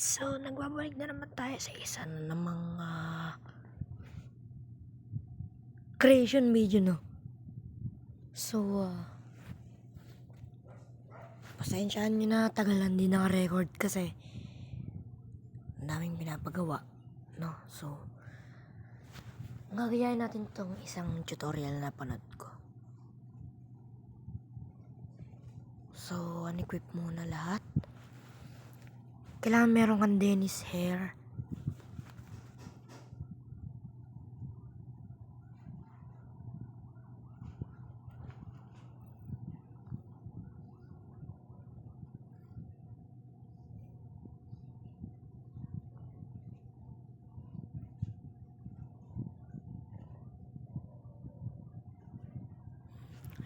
So, nagbabalik na naman tayo sa isa na namang ah, creation video, no? So, ah, pasensyahan nyo na, tagalan din naka-record kasi ang daming pinapagawa, no? So, gagayahin natin tong isang tutorial na panood ko. So, unequip muna lahat. Kailangan meron kang Dennis hair.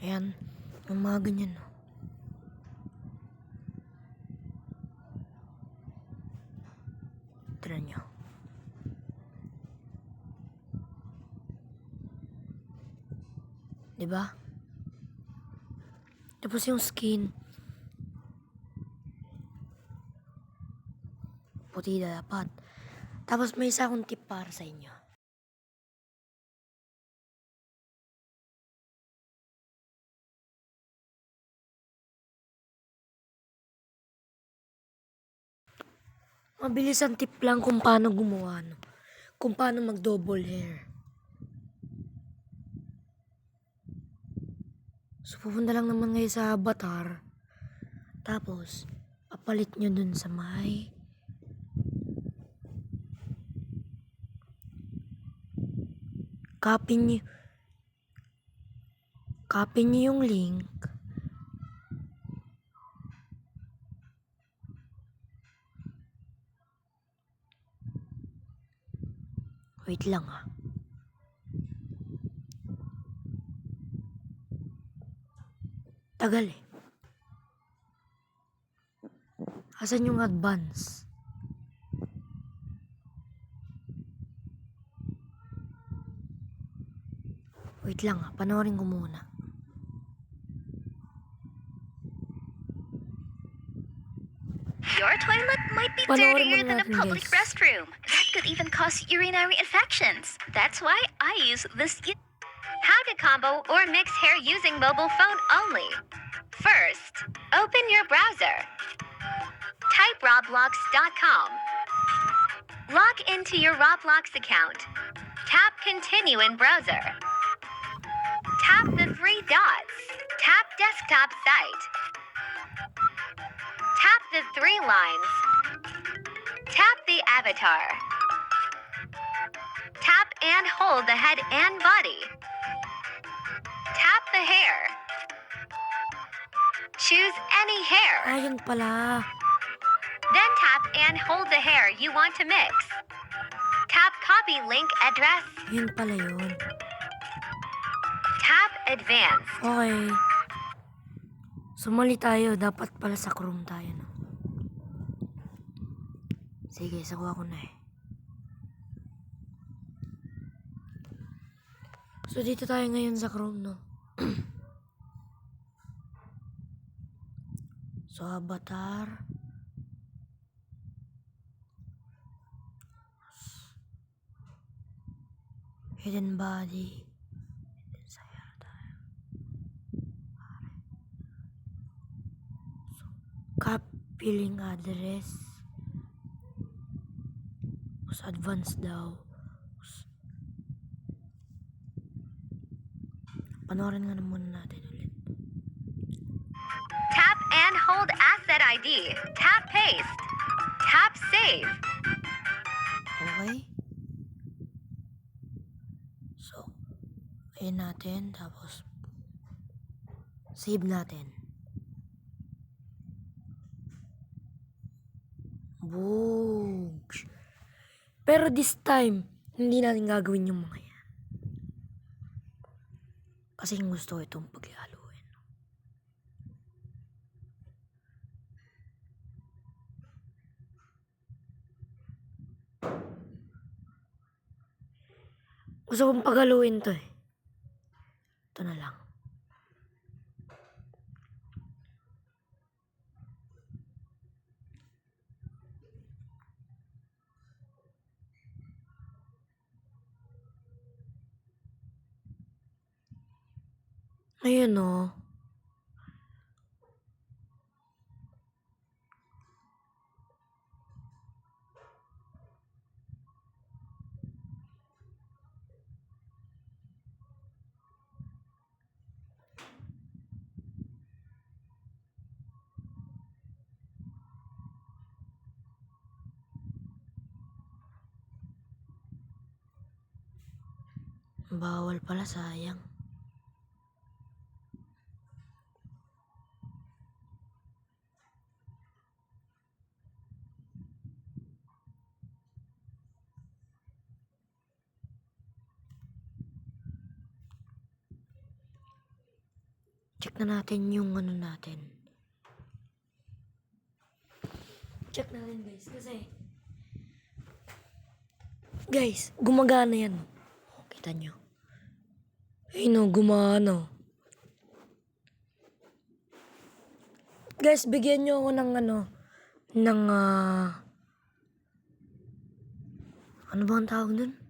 Ayan, yung mga ganyan, no? Tira nyo. Diba? Tapos yung skin. Puti na dapat. Tapos may isa akong tip para sa inyo. Mabilis ang tip lang kung paano gumawa, no? Kung paano mag-double hair. So, pupunta lang naman ngayon sa avatar. Tapos, apalit nyo dun sa may... Copy nyo... Copy nyo yung link. Wait lang ah. Tagal eh. Asan yung advance? Wait lang ah, panoorin ko muna. Your toilet might be dirtier than a public guys. restroom. That could even cause urinary infections. That's why I use this. Combo or mix hair using mobile phone only. First, open your browser. Type roblox.com. Log into your Roblox account. Tap Continue in browser. Tap the three dots. Tap Desktop Site. Tap the three lines. Tap the avatar. Tap and hold the head and body. Tap the hair. Choose any hair. Ayun pala. Then tap and hold the hair you want to mix. Tap copy link address. Ayun pala yun. Tap advance. Okay. Sumali tayo. Dapat pala sa Chrome tayo, no? Sige, sakuha ko na eh. So, dito tayo ngayon sa Chrome, no? So, avatar. Hidden body. Hidden sayar tayo. Cap billing address. Mas advance daw. Panoorin nga na muna natin ulit. Tap and hold asset ID. Tap paste. Tap save. Okay? So, ayun natin. Tapos, save natin. Boogs. Pero this time, hindi natin gagawin yung mga yan. Kasi gusto ko itong paghaluin. Gusto kong paghaluin to eh. Ito na lang. Ayun o. Bawal pala, sayang. Na natin yung ano natin. Check natin guys, kasi guys, gumagana yan. Oh, kita nyo. Ay no, gumana. Guys, bigyan nyo ako ng ano, ng ah, ano ba ang tawag dun?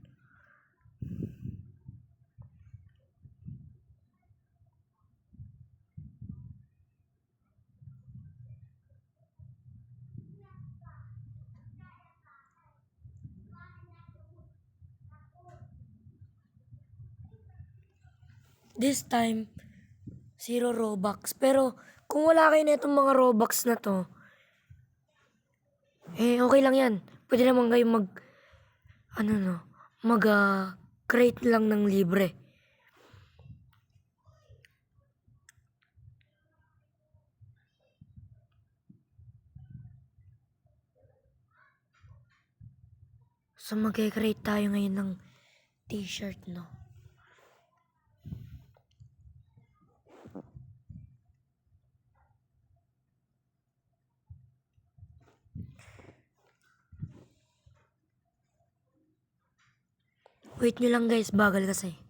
This time, zero Robux. Pero, kung wala kayo na itong mga Robux na to, eh, okay lang yan. Pwede naman kayo mag, ano no, mag, ah, create lang ng libre. So, mag-create tayo ngayon ng t-shirt, no? Wait nyo lang guys, bagal kasi.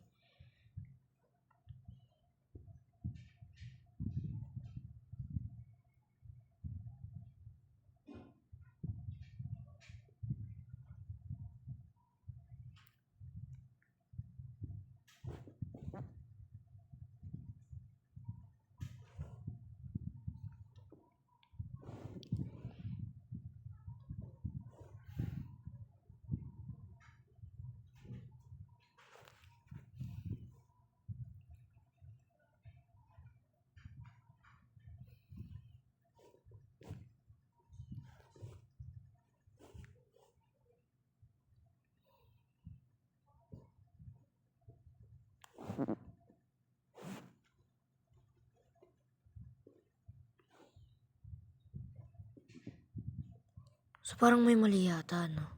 So parang may mali yata, no?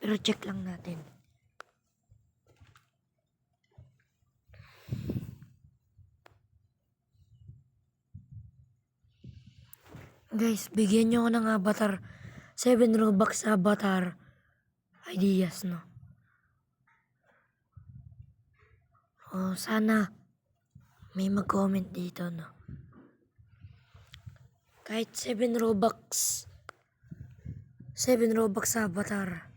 Pero check lang natin. Guys, bigyan nyo ako ng avatar. 7 Robux avatar. Ideas, no? Oh, sana may mag-comment dito, no? Kahit 7 Robux. 7 Robux avatar.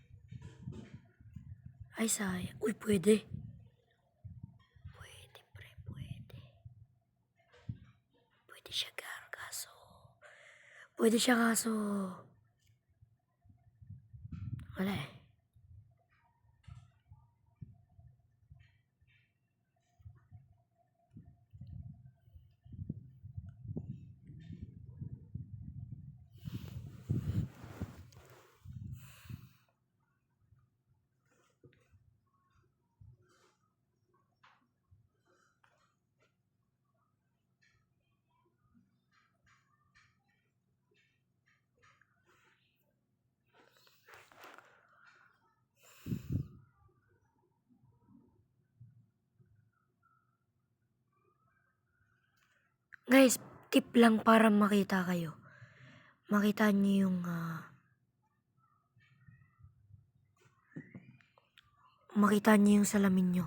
Ay, sayang. Uy, pwede. Pwede, pre, pwede. Pwede siya gar, kaso. Pwede siya kaso. Wala eh. Guys, tip lang para makita kayo. Makita niyo yung ah, makita niyo yung salamin niyo.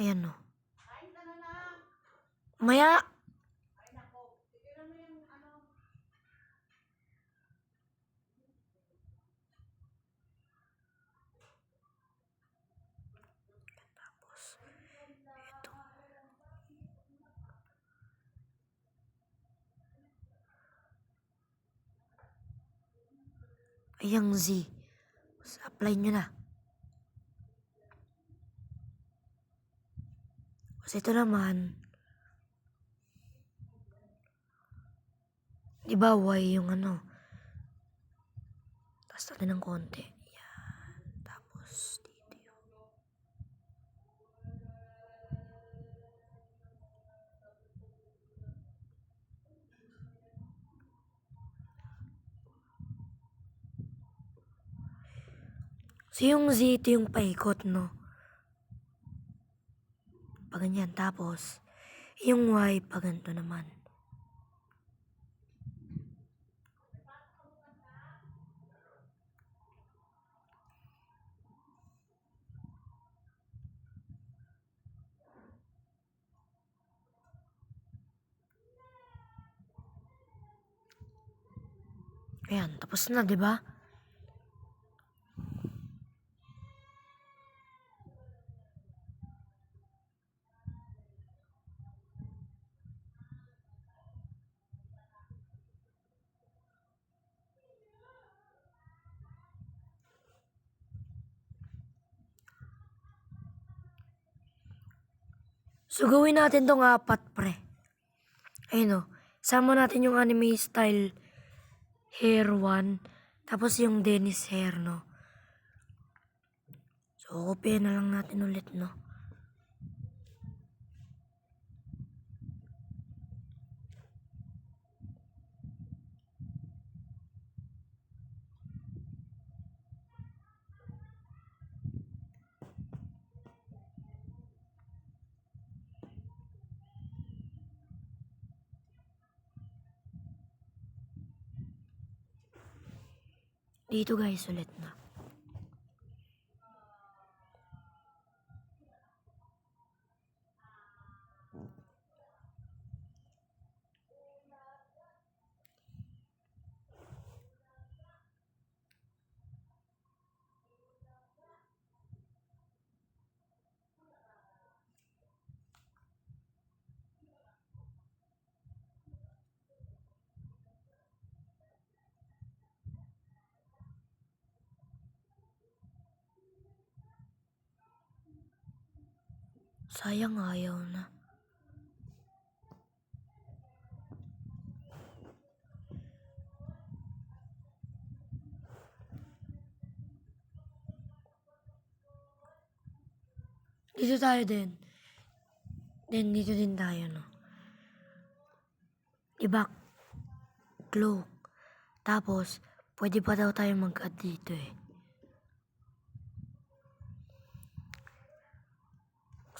Ayan no. Maya! Ayang Z. Apply nyo na. Kasi ito naman, di ba Y yung ano, taas natin ng konti. So yung Z, ito yung paikot, no? Pag ganyan. Tapos, yung Y, pag ganito naman. Ayan, tapos na, di ba? So, gawin natin tong apat, pre. Ayun o. Sama natin yung anime style hair one. Tapos yung Dennis hair, no? So, kopya na lang natin ulit, no? Dito guys, ulit na. Sayang ayaw na. Dito tayo din. Then dito din tayo, no? Diba? Cloak. Tapos, pwede pa daw tayo mag-add dito eh.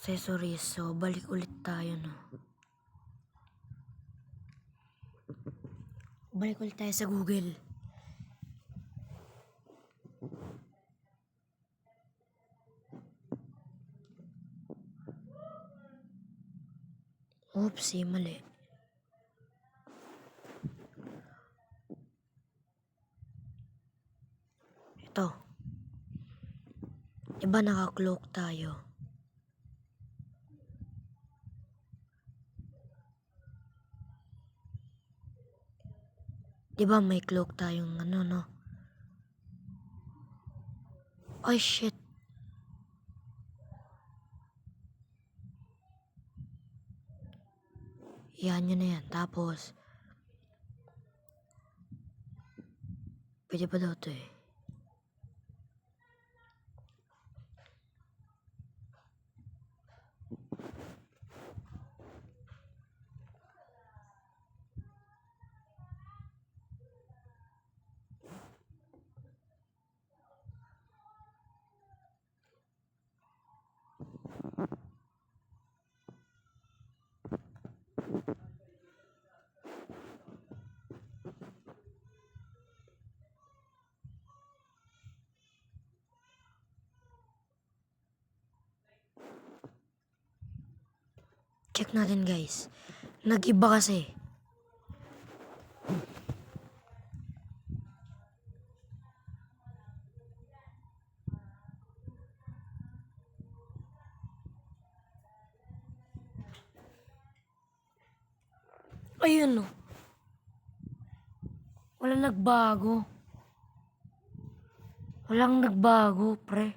Accessories. So, balik ulit tayo, no? Balik ulit tayo sa Google. Oopsie, mali. Ito. Diba naka-cloak tayo? Di ba may cloak tayong ano, no? Ay, shit. Yan, yun na yan. Tapos, pwede pa daw to eh. Check natin guys. Nag-iba kasi. Ayun no. Walang nagbago. Walang nagbago, pre.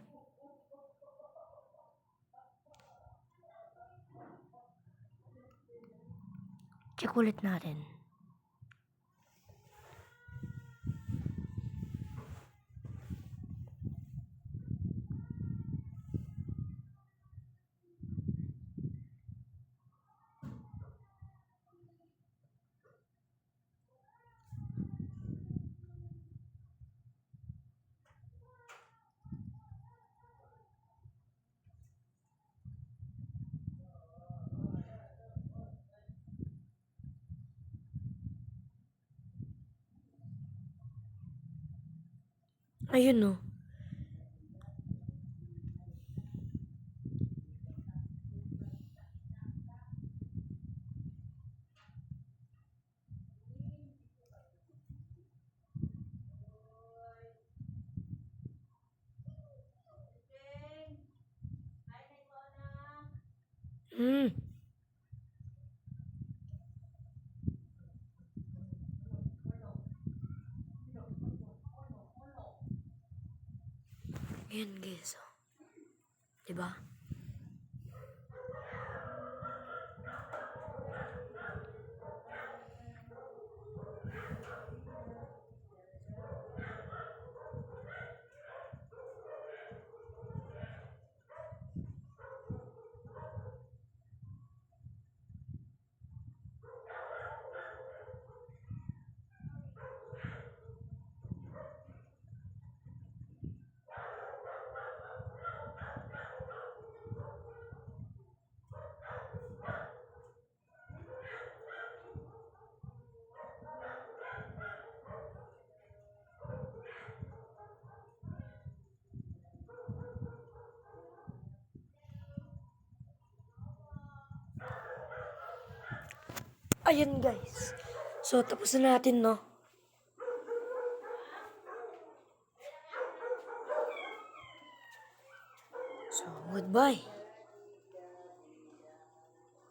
Check ulit natin. Ayun no. Ayan guys. Oh. Diba? Ayun guys. So tapos na natin no.